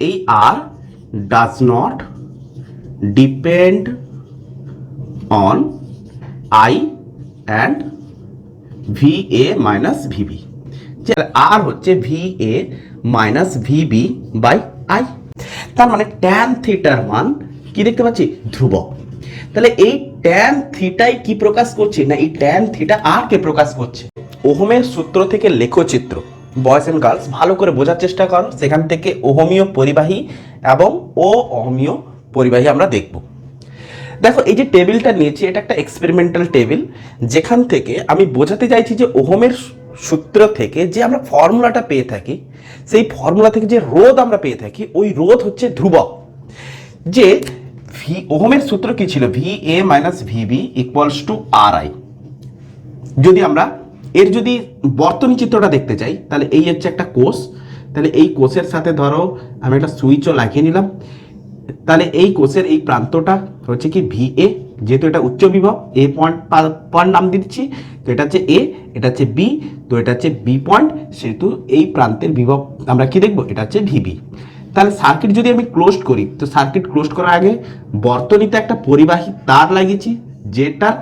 এই R does not depend on I and V A minus VB R হচ্ছে V A minus VB by I তার মানে tan থিটার মান কি দেখতে পাচ্ছি? ধ্রুবক। তাহলে এই ট্যান থিটাই কি প্রকাশ করছে? না, এই ট্যান থিটা আর কে প্রকাশ করছে? ওহমের সূত্র থেকে লেখচিত্র। বয়েজ অ্যান্ড গার্লস, ভালো করে বোঝার চেষ্টা করো। সেখান থেকে ওহমীয় পরিবাহী এবং ও অহমীয় পরিবাহী আমরা দেখব। দেখো, এই যে টেবিলটা নিয়েছি, এটা একটা এক্সপেরিমেন্টাল টেবিল যেখান থেকে আমি বোঝাতে চাইছি যে ওহমের সূত্র থেকে যে আমরা ফর্মুলাটা পেয়ে থাকি, সেই ফর্মুলা থেকে যে রোধ আমরা পেয়ে থাকি, ওই রোধ হচ্ছে ধ্রুবক। যে ভি ওহমের সূত্র কি ছিল? V A minus VB equals to R I যদি আমরা এর যদি বর্তনী চিত্রটা দেখতে চাই, তাহলে এই হচ্ছে একটা কোষ। তাহলে এই কোষের সাথে ধরো, আমি একটা সুইচও লাগিয়ে নিলাম। তাহলে এই কোষের এই প্রান্তটা হচ্ছে কি ভি এ, যেহেতু এটা উচ্চ বিভব, এ পয়েন্ট পয়েন্ট নাম দিচ্ছি। তো এটা হচ্ছে এ, এটা হচ্ছে বি, তো এটা হচ্ছে বি পয়েন্ট, সেহেতু এই প্রান্তের বিভব আমরা কি দেখব? এটা হচ্ছে ভিবি। তাহলে সার্কিট যদি আমি ক্লোজ করি, তো সার্কিট ক্লোজ করার আগে বর্তনীতে একটা পরিবাহী তার লাগিয়েছি। যেটার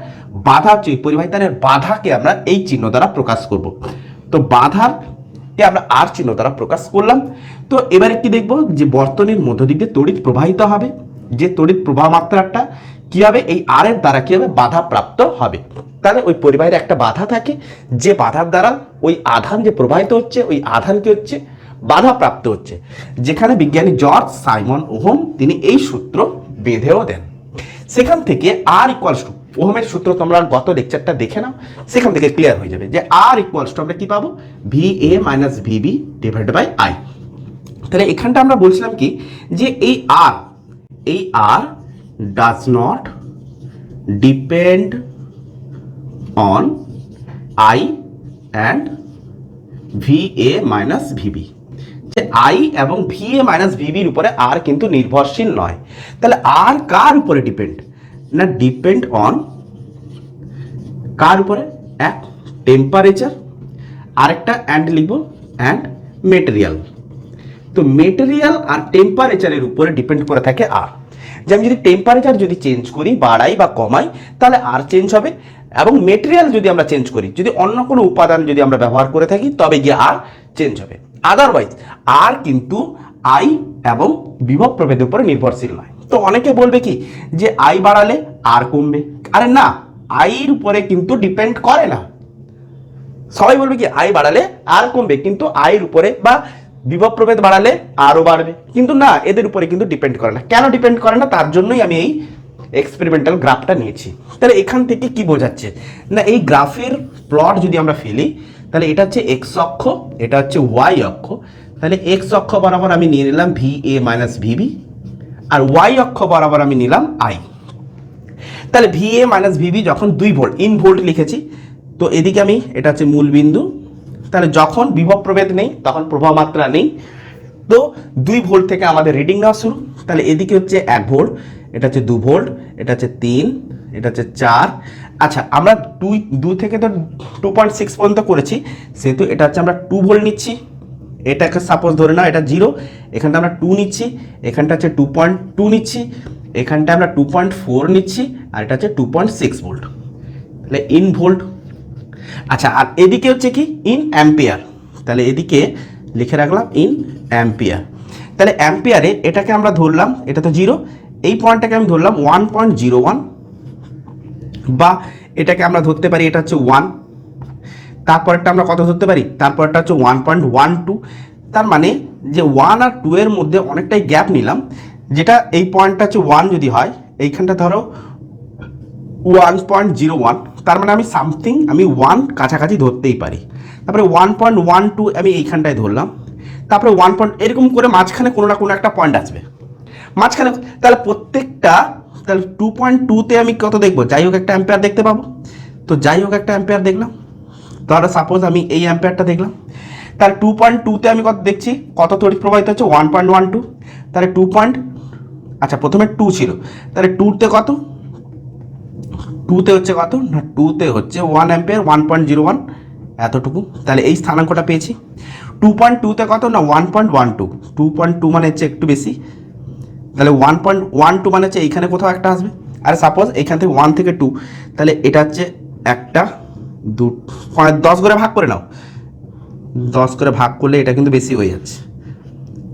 বাধা হচ্ছে, এই পরিবাহী বাধাকে আমরা এই চিহ্ন দ্বারা প্রকাশ করব। তো বাধার আমরা আর চিহ্ন দ্বারা প্রকাশ করলাম। তো এবারে কি দেখব যে বর্তনীর মধ্য দিক তড়িৎ প্রবাহিত হবে। যে তড়িৎ প্রবাহ মাত্রাটা কি হবে এই আর এর দ্বারা কি হবে বাধা প্রাপ্ত হবে। তাহলে ওই পরিবাহের একটা বাধা থাকে, যে বাধার দ্বারা ওই আধান যে প্রবাহিত হচ্ছে, ওই আধান কি হচ্ছে? বাধা প্রাপ্ত হচ্ছে। যেখানে বিজ্ঞানী জর্জ সাইমন ওহম তিনি এই সূত্র বেঁধেও দেন। সেখান থেকে আর ইকুয়ালস টু ওহমের সূত্র তোমরা গত লেকচারটা দেখে নাও, সেখান থেকে ক্লিয়ার হয়ে যাবে যে আর ইকুয়ালস টু আমরা কি পাবো? V A minus VB divide by I তাহলে এখানটা আমরা বলছিলাম কি? যে এই আর এই R does not depend on I and V A minus VB যে আই এবং ভি এ মাইনাস ভিবির উপরে আর কিন্তু নির্ভরশীল নয়। তাহলে আর কার উপরে ডিপেন্ড না ডিপেন্ড অন কার উপরে? এক টেম্পারেচার আরেকটা অ্যান্ড লিখব অ্যান্ড মেটেরিয়াল তো মেটেরিয়াল আর টেম্পারেচারের উপরে ডিপেন্ড করে থাকে আর যে আমি যদি টেম্পারেচার যদি চেঞ্জ করি, বাড়াই বা কমাই, তাহলে আর চেঞ্জ হবে। এবং মেটেরিয়াল যদি আমরা চেঞ্জ করি, যদি অন্য কোনো উপাদান যদি আমরা ব্যবহার করে থাকি, তবে গিয়ে আর চেঞ্জ হবে। আদারওয়াইজ আর কিন্তু আই এবং বিভব প্রভেদের উপরে নির্ভরশীল নয়। তো অনেকে বলবে কি, যে আয় বাড়ালে আর কমবে। আরে না, আয়ের উপরে কিন্তু ডিপেন্ড করে না। সবাই বলবে কি, আয় বাড়ালে আর কমবে, কিন্তু আয়ের উপরে বা বিভব প্রভেদ বাড়ালে আরও বাড়বে। কিন্তু না, এদের উপরে কিন্তু ডিপেন্ড করে না। কেন ডিপেন্ড করে না? তার জন্যই আমি এই এক্সপেরিমেন্টাল গ্রাফটা নিয়েছি। তাহলে এখান থেকে কি বোঝাচ্ছে? না, এই গ্রাফের প্লট যদি আমরা ফেলি, তাহলে এটা হচ্ছে এক্স অক্ষ, এটা হচ্ছে ওয়াই অক্ষ। তাহলে এক্স অক্ষ বরাবর আমি নিয়ে নিলাম ভি এ মাইনাস ভিবি আর ওয়াই অক্ষ বরাবর আমি নিলাম আই। তাহলে ভি এ মাইনাস ভিবি যখন দুই ভোল্ট, ইন ভোল্ট লিখেছি, তো এদিকে আমি, এটা হচ্ছে মূল বিন্দু। তাহলে যখন বিভব প্রভেদ নেই, তখন প্রভাব মাত্রা নেই। তো দুই ভোল্ট থেকে আমাদের রিডিং নেওয়া শুরু। তাহলে এদিকে হচ্ছে এক ভোল্ট, এটা হচ্ছে দু ভোল্ট, এটা হচ্ছে তিন, এটা হচ্ছে চার। আচ্ছা আমরা দুই, দু থেকে তো টু পয়েন্ট সিক্স পর্যন্ত করেছি, সেহেতু এটা হচ্ছে আমরা টু ভোল্ট নিচ্ছি। এটাকে সাপোজ ধরে নাও, এটা জিরো এখানটা আমরা টু নিচ্ছি, এখানটা হচ্ছে টু পয়েন্ট টু নিচ্ছি, এখানটা আমরা টু পয়েন্ট ফোর নিচ্ছি, আর এটা হচ্ছে টু পয়েন্ট সিক্স ভোল্ট তাহলে ইন ভোল্ট আচ্ছা আর এদিকে হচ্ছে কি? ইন অ্যাম্পিয়ার তাহলে এদিকে লিখে রাখলাম ইন অ্যাম্পিয়ার তাহলে অ্যাম্পিয়ারে এটাকে আমরা ধরলাম, এটা তো জিরো এই পয়েন্টটাকে আমি ধরলাম ওয়ান পয়েন্ট জিরো ওয়ান বা এটাকে আমরা ধরতে পারি, এটা হচ্ছে ওয়ান তারপরটা আমরা কত ধরতে পারি? তারপরটা হচ্ছে ওয়ান পয়েন্ট ওয়ান টু তার মানে যে ওয়ান আর টু এর মধ্যে অনেকটাই গ্যাপ নিলাম। যেটা এই পয়েন্টটা হচ্ছে ওয়ান যদি হয়, এইখানটা ধরো ওয়ান পয়েন্ট জিরো ওয়ান তার মানে আমি সামথিং আমি ওয়ান কাছাকাছি ধরতেই পারি। তারপরে ওয়ান পয়েন্ট ওয়ান টু আমি এইখানটায় ধরলাম। তারপরে ওয়ান পয়েন্ট এরকম করে মাঝখানে কোনো না কোনো একটা পয়েন্ট আসবে। মাঝখানে, তাহলে প্রত্যেকটা, তাহলে টু পয়েন্ট টুতে আমি কত দেখব? যাই হোক একটা অ্যাম্পেয়ার দেখতে পাবো। তো যাই হোক একটা অ্যাম্পেয়ার দেখলাম। তাহলে সাপোজ আমি এই অ্যাম্পেয়ারটা দেখলাম। তাহলে টু পয়েন্ট টুতে আমি কত দেখছি? কত তড়িৎ প্রবাহিত হচ্ছে? ওয়ান পয়েন্ট ওয়ান টু তাহলে টু পয়েন্ট আচ্ছা প্রথমে টু ছিল। তাহলে টুতে কত? টুতে হচ্ছে কত? না টুতে হচ্ছে one ampere one point zero one এতটুকু। তাহলে এই স্থানাঙ্কটা পেয়েছি। টু পয়েন্ট টুতে কত? না one point one two two point two মানে হচ্ছে একটু বেশি। তাহলে ওয়ান পয়েন্ট ওয়ান টু মানে হচ্ছে এইখানে কোথাও একটা আসবে। আর সাপোজ এইখান থেকে ওয়ান থেকে টু তাহলে এটা হচ্ছে একটা দু, পাঁচ- দশ করে ভাগ করে নাও। দশ করে ভাগ করলে এটা কিন্তু বেশি হয়ে যাচ্ছে।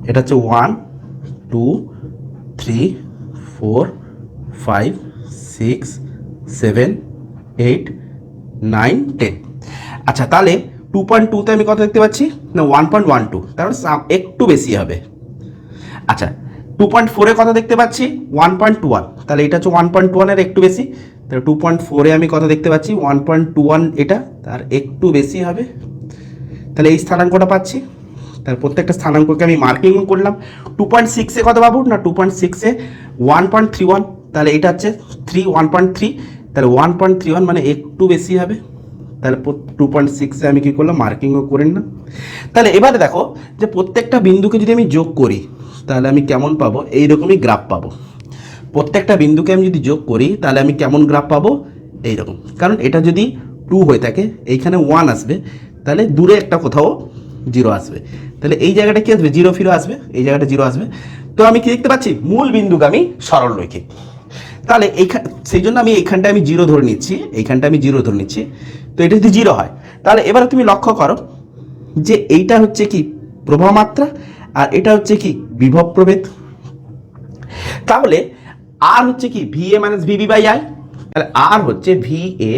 এটা হচ্ছে one two three four five six seven eight nine ten আচ্ছা তাহলে টু পয়েন্ট টুতে আমি কত দেখতে পাচ্ছি? না one point one two some- একটু বেশি হবে। আচ্ছা টু পয়েন্ট ফোরে কত দেখতে পাচ্ছি? ওয়ান পয়েন্ট টু ওয়ান তাহলে এটা হচ্ছে ওয়ান পয়েন্ট টু ওয়ানের একটু বেশি। তাহলে টু পয়েন্ট ফোরে আমি কত দেখতে পাচ্ছি ওয়ান পয়েন্ট টু ওয়ান এটা, তার একটু বেশি হবে। তাহলে এই স্থানাঙ্কটা পাচ্ছি। তার প্রত্যেকটা স্থানাঙ্ককে আমি মার্কিংও করলাম। টু পয়েন্ট সিক্সে কত পাবো না টু পয়েন্ট সিক্সে ওয়ান পয়েন্ট থ্রি ওয়ান তাহলে এটা হচ্ছে থ্রি ওয়ান পয়েন্ট থ্রি তাহলে ওয়ান পয়েন্ট থ্রি ওয়ান মানে একটু বেশি হবে। তাহলে টু পয়েন্ট সিক্সে আমি কী করলাম, মার্কিংও করে নিলাম। তাহলে এবারে দেখো যে প্রত্যেকটা বিন্দুকে যদি আমি যোগ করি, তাহলে আমি কেমন পাবো? এইরকমই গ্রাফ পাবো। প্রত্যেকটা বিন্দুকে আমি যদি যোগ করি, তাহলে আমি কেমন গ্রাফ পাবো? এইরকম। কারণ এটা যদি টু হয়ে থাকে, এইখানে ওয়ান আসবে, তাহলে দূরে একটা কোথাও জিরো আসবে। তাহলে এই জায়গাটা কী আসবে? জিরো ফিরো আসবে, এই জায়গাটা জিরো আসবে। তো আমি কি দেখতে পাচ্ছি? মূল বিন্দুগামী সরল রৈখিক তাহলে এইখান সেই জন্য আমি এইখানটা আমি জিরো ধরে নিচ্ছি, এইখানটা আমি জিরো ধরে নিচ্ছি। তো এটা যদি জিরো হয়, তাহলে এবারে তুমি লক্ষ্য করো যে এইটা হচ্ছে কি প্রবাহ মাত্রা আর এটা হচ্ছে কি বিভব প্রভেদ। তাহলে আর হচ্ছে কি? V A minus V B by I তাহলে আর হচ্ছে V A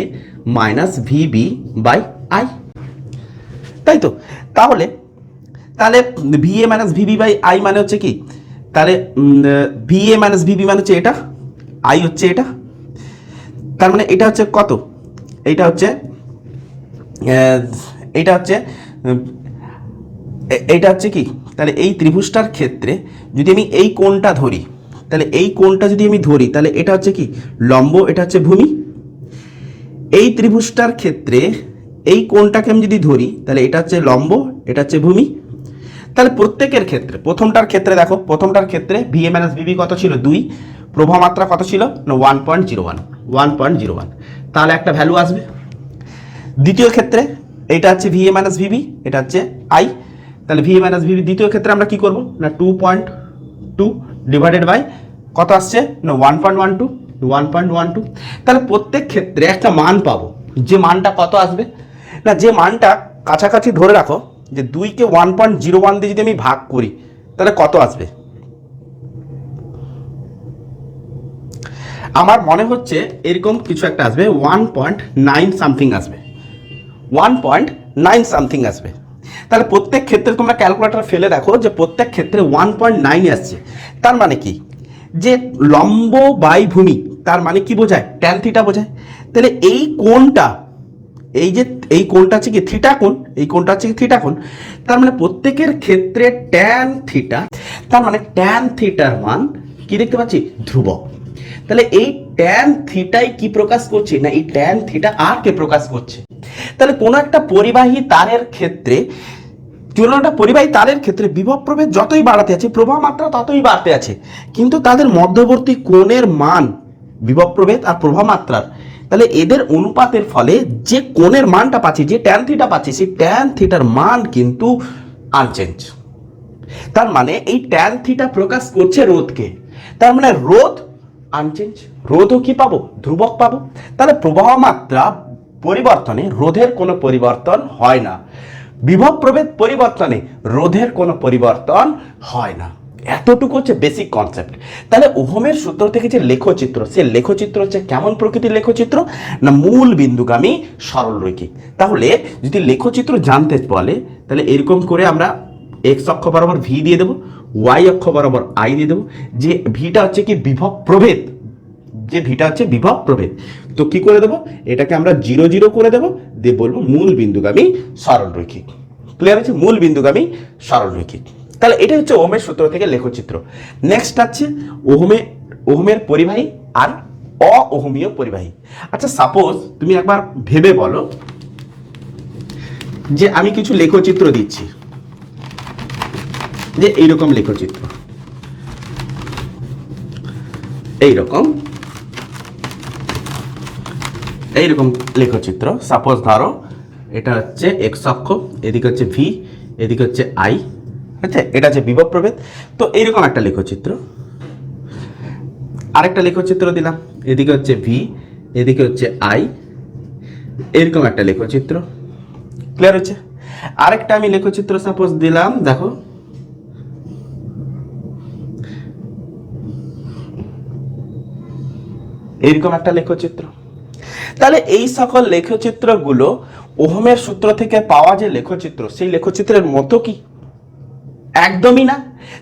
minus V B by I তাই তো? তাহলে তাহলে V A minus V B by I মানে হচ্ছে কি? তাহলে ভি এ মাইনাস ভিবি মানে হচ্ছে এটা আই হচ্ছে এটা। তার মানে এটা হচ্ছে কত? এটা হচ্ছে এটা হচ্ছে উম, এ- এইটা হচ্ছে কি? তাহলে এই ত্রিভুজটার ক্ষেত্রে যদি আমি এই কোণটা ধরি তাহলে এই কোণটা যদি আমি ধরি, তাহলে এটা হচ্ছে কি? লম্ব, এটা হচ্ছে ভূমি। এই ত্রিভুজটার ক্ষেত্রে এই কোণটাকে আমি যদি ধরি, তাহলে এটা হচ্ছে লম্ব, এটা হচ্ছে ভূমি। তাহলে প্রত্যেকের ক্ষেত্রে, প্রথমটার ক্ষেত্রে দেখো, প্রথমটার ক্ষেত্রে ভি এম এস বিবি কত ছিল? দুই। প্রভা মাত্রা কত ছিল? না one point zero one one point zero one তাহলে একটা ভ্যালু আসবে। দ্বিতীয় ক্ষেত্রে, এটা হচ্ছে ভি এ মাইনাস ভিবি এটা হচ্ছে আই তাহলে ভি এ মাইনাস ভিবি দ্বিতীয় ক্ষেত্রে আমরা কি করব? না two point two divided by কত আসছে? না one point one two one point one two তাহলে প্রত্যেক ক্ষেত্রে একটা মান পাবো। যে মানটা কত আসবে? না, যে মানটা কাছাকাছি ধরে রাখো, যে দুইকে ওয়ান পয়েন্ট জিরো ওয়ান দিয়ে যদি আমি ভাগ করি, তাহলে কত আসবে? আমার মনে হচ্ছে এরকম কিছু একটা আসবে ওয়ান পয়েন্ট নাইন সামথিং আসবে। ওয়ান পয়েন্ট নাইন সামথিং আসবে। তাহলে প্রত্যেক ক্ষেত্রে তোমরা ক্যালকুলেটর ফেলে দেখো যে প্রত্যেক ক্ষেত্রে ওয়ান পয়েন্ট নাইন আসছে। তার মানে কি? যে লম্ব বাই ভূমি তার মানে কি বোঝায়? ট্যান থিটা বোঝায়। তাহলে এই কোণটা, এই যে, এই কোণটা হচ্ছে কি থিটা কোণ, এই কোণটা হচ্ছে কি থিটা কোণ, তার মানে প্রত্যেকের ক্ষেত্রে ট্যান থিটা তার মানে ট্যান থিটার মান কি দেখতে পাচ্ছি? ধ্রুবক। তাহলে এই ট্যান থিটাই কি প্রকাশ করছে? না, এই ট্যান থিটা আর কে প্রকাশ করছে? তাহলে কোনো একটা পরিবাহী তারের ক্ষেত্রে একটা পরিবাহী তারের ক্ষেত্রে বিভব প্রভেদ যতই বাড়াতে আছে প্রবাহ মাত্রা ততই বাড়তে আছে। কিন্তু তাদের মধ্যবর্তী কোণের মান বিভব প্রভেদ আর প্রবাহ মাত্রার তাহলে এদের অনুপাতের ফলে যে কোণের মানটা পাচ্ছি, যে ট্যান থিটা পাচ্ছি, সেই ট্যান থিটার মান কিন্তু আনচেঞ্জ। তার মানে এই ট্যান থিটা প্রকাশ করছে রোধকে। তার মানে রোধ আনচেঞ্জ, রোধও কি পাবো? ধ্রুবক পাবো। তাহলে প্রবাহ মাত্রা পরিবর্তনে রোধের কোনো পরিবর্তন হয় না। বিভব প্রভেদ পরিবর্তনে রোধের কোনো পরিবর্তন হয় না। এতটুকু হচ্ছে বেসিক কনসেপ্ট তাহলে ওহমের সূত্র থেকে যে লেখচিত্র, সে লেখচিত্র হচ্ছে কেমন প্রকৃতির লেখচিত্র? না মূল বিন্দুগামী সরল রৈখিক তাহলে যদি লেখচিত্র জানতে বলে, তাহলে এরকম করে আমরা এক্স অক্ষ বরাবর ভি দিয়ে দেবো ওয়াই অক্ষ বরাবর আই দিয়ে দেবো। যে ভিটা হচ্ছে কি বিভব প্রভেদ যে ভিটা হচ্ছে বিভব প্রভেদ। তো কি করে দেবো? এটাকে আমরা জিরো জিরো করে দেবো। দিয়ে বলব মূল বিন্দুগামী সরল রৈখিক ক্লিয়ার হচ্ছে মূল বিন্দুগামী সরল রৈখিক তাহলে এটা হচ্ছে ওহমের সূত্র থেকে লেখচিত্র। নেক্সট আছে ওহমে, ওহমের পরিবাহী আর অওহমীয় পরিবাহী। আচ্ছা সাপোজ তুমি একবার ভেবে বলো যে আমি কিছু লেখচিত্র দিচ্ছি। যে এইরকম লেখচিত্র। এইরকম এইরকম লেখচিত্র। সাপোজ ধরো, এটা হচ্ছে এক্স অক্ষ, এদিকে হচ্ছে ভি এদিকে হচ্ছে আই আচ্ছা এটা হচ্ছে বিভব প্রভেদ তো এইরকম একটা লেখচিত্র। আরেকটা লেখচিত্র দিলাম, এদিকে হচ্ছে ভি এদিকে হচ্ছে আই এরকম একটা লেখচিত্র। ক্লিয়ার হচ্ছে আরেকটা আমি লেখচিত্র সাপোজ দিলাম, দেখো। এরকম একটা লেখচিত্র। তাহলে এই সকল লেখচিত্রগুলো ওহমের সূত্র থেকে পাওয়া যে লেখচিত্র, সেই লেখচিত্রের মতো কি? একদমই না।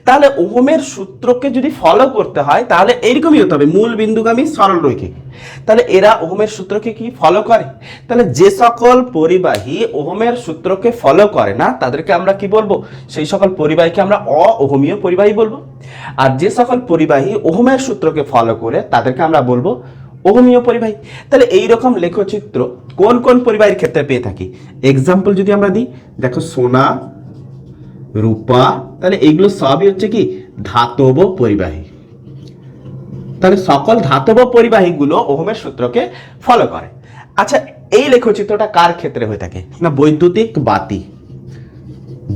তাহলে ওহমের সূত্রকে যদি ফলো করতে হয়, তাহলে এইরকমই হতে হবে, মূল বিন্দুগামী সরল রৈখিক। তাহলে এরা ওহমের সূত্রকে কি ফলো করে? তাহলে যে সকল পরিবাহী ওহমের সূত্রকে ফলো করে না, তাদেরকে আমরা কি বলব? সেই সকল পরিবাহীকে আমরা অওহমীয় পরিবাহী বলব। আর যে সকল পরিবাহী ওহমের সূত্রকে ফলো করে, তাদেরকে আমরা বলব ওহমীয় পরিবাহী। তাহলে এই রকম লেখচিত্র কোন কোন পরিবাহীর ক্ষেত্রে পেয়ে থাকি? এক্সাম্পল যদি আমরা দিই, দেখো সোনা, রূপা, তাহলে এইগুলো সবই হচ্ছে কি? ধাতব পরিবাহী। তাহলে সকল ধাতব পরিবাহীগুলো ওহমের সূত্রকে ফলো করে। আচ্ছা এই লেখচিত্রটা কার ক্ষেত্রে হয়ে থাকে? না, বৈদ্যুতিক বাতি।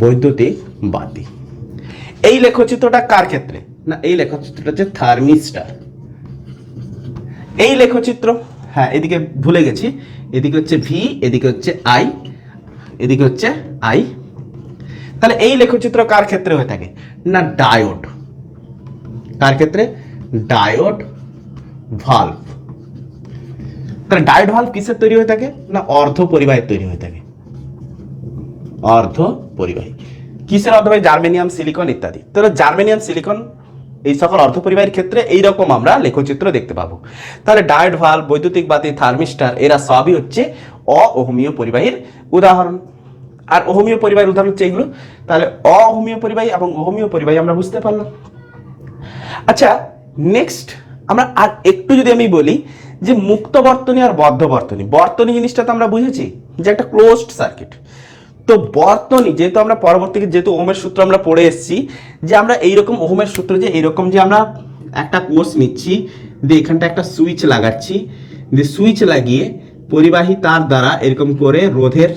বৈদ্যুতিক বাতি। এই লেখচিত্রটা কার ক্ষেত্রে? না, এই লেখচিত্রটা হচ্ছে থার্মিস্টার। এই লেখচিত্র। হ্যাঁ এদিকে ভুলে গেছি। এদিকে হচ্ছে ভি এদিকে হচ্ছে আই এদিকে হচ্ছে আই তাহলে এই লেখচিত্র কার ক্ষেত্রে হয়ে থাকে? না ডায়োড কার ক্ষেত্রে? ডায়োড ভালভ তাহলে ডায়োড ভালভ কিসের তৈরি হয়ে থাকে? না, অর্ধ পরিবাহের তৈরি হয়ে থাকে। অর্ধ পরিবাহী কিসের অর্ধবাহী জার্মেনিয়াম সিলিকন ইত্যাদি। তাহলে জার্মেনিয়াম সিলিকন এই সকল অর্ধ পরিবাহীর ক্ষেত্রে এইরকম আমরা লেখচিত্র দেখতে পাবো। তাহলে ডায়েট ভালো বৈদ্যুতিক বাতি, থার্মিস্টার, এরা সবই হচ্ছে অহমীয় পরিবাহীর উদাহরণ। আর অহমীয় পরিবাহীর উদাহরণ হচ্ছে এগুলো। তাহলে অহমীয় পরিবাহী এবং অহমীয় পরিবাহী আমরা বুঝতে পারলাম। আচ্ছা নেক্সট আমরা আর একটু যদি আমি বলি যে মুক্ত বর্তনী আর বদ্ধ বর্তনী। বর্তনী জিনিসটা তো আমরা বুঝেছি যে একটা ক্লোজড সার্কিট তো বর্তনী যেহেতু আমরা পরবর্তীতে যেহেতু ওহমের সূত্র আমরা পড়ে এসেছি, যে আমরা এইরকম ওহমের সূত্র যে এইরকম যে আমরা একটা কোষ নিচ্ছি, দিয়ে এখানটা একটা সুইচ লাগাচ্ছি, দিয়ে সুইচ লাগিয়ে পরিবাহী তার দ্বারা এরকম করে রোধের,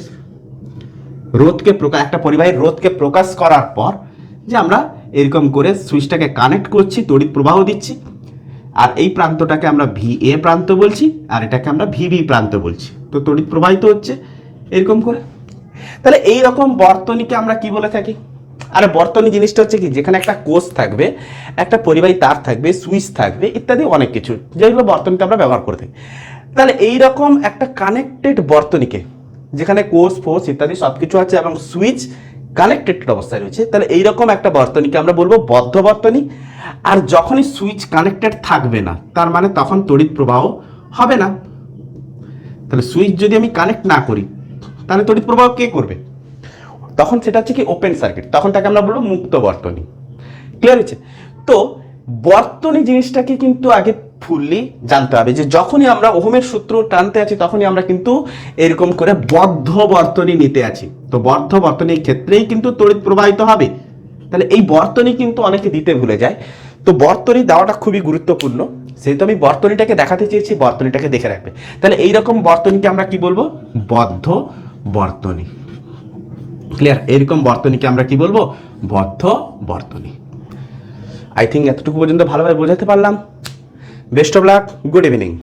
রোধকে প্রকাশ একটা পরিবাহীর রোধকে প্রকাশ করার পর, যে আমরা এরকম করে সুইচটাকে কানেক্ট করছি, তড়িৎ প্রবাহ দিচ্ছি, আর এই প্রান্তটাকে আমরা ভি এ প্রান্ত বলছি, আর এটাকে আমরা ভিবি প্রান্ত বলছি। তো তড়িৎ প্রবাহিত হচ্ছে, এরকম করে। তাহলে এই রকম বর্তনীকে আমরা কি বলে থাকি? আর বর্তনী জিনিসটা হচ্ছে কি? যেখানে একটা কোষ থাকবে, একটা পরিবাহী তার থাকবে, সুইচ থাকবে, ইত্যাদি অনেক কিছু। যেগুলো বর্তনীতে আমরা ব্যবহার করে থাকি। তাহলে এই রকম একটা কানেক্টেড বর্তনীকে, যেখানে কোষ ফোর্স ইত্যাদি সব কিছু আছে এবং সুইচ কানেক্টেড অবস্থায় রয়েছে, তাহলে এইরকম একটা বর্তনীকে আমরা বলব বদ্ধ বর্তনী। আর যখনই সুইচ কানেক্টেড থাকবে না, তার মানে তখন তড়িৎ প্রবাহ হবে না। তাহলে সুইচ যদি আমি কানেক্ট না করি তাহলে তড়িৎ প্রবাহ কে করবে? তখন সেটা হচ্ছে কি ওপেন সার্কিট তখন তাকে আমরা বলব মুক্ত বর্তনী। ক্লিয়ার হচ্ছে তো বর্তনী জিনিসটাকে কিন্তু আগে ফুললি জানতে হবে যে যখনই আমরা ওহমের সূত্র টানতে আছি, তখনই আমরা কিন্তু এরকম করে বদ্ধ বর্তনী নিতে আছি। তো বদ্ধ বর্তনীর ক্ষেত্রেই কিন্তু তড়িৎ প্রবাহিত হবে। তাহলে এই বর্তনী কিন্তু অনেকে দিতে ভুলে যায়। তো বর্তনী দেওয়াটা খুবই গুরুত্বপূর্ণ। সেহেতু আমি বর্তনীটাকে দেখাতে চেয়েছি, বর্তনীটাকে দেখে রাখবে। তাহলে এইরকম বর্তনীকে আমরা কি বলব? বদ্ধ বর্তনী। ক্লিয়ার এরকম বর্তনীকে আমরা কি বলব? বদ্ধ বর্তনী। আই থিঙ্ক এতটুকু পর্যন্ত ভালোভাবে বোঝাতে পারলাম। Best of luck good evening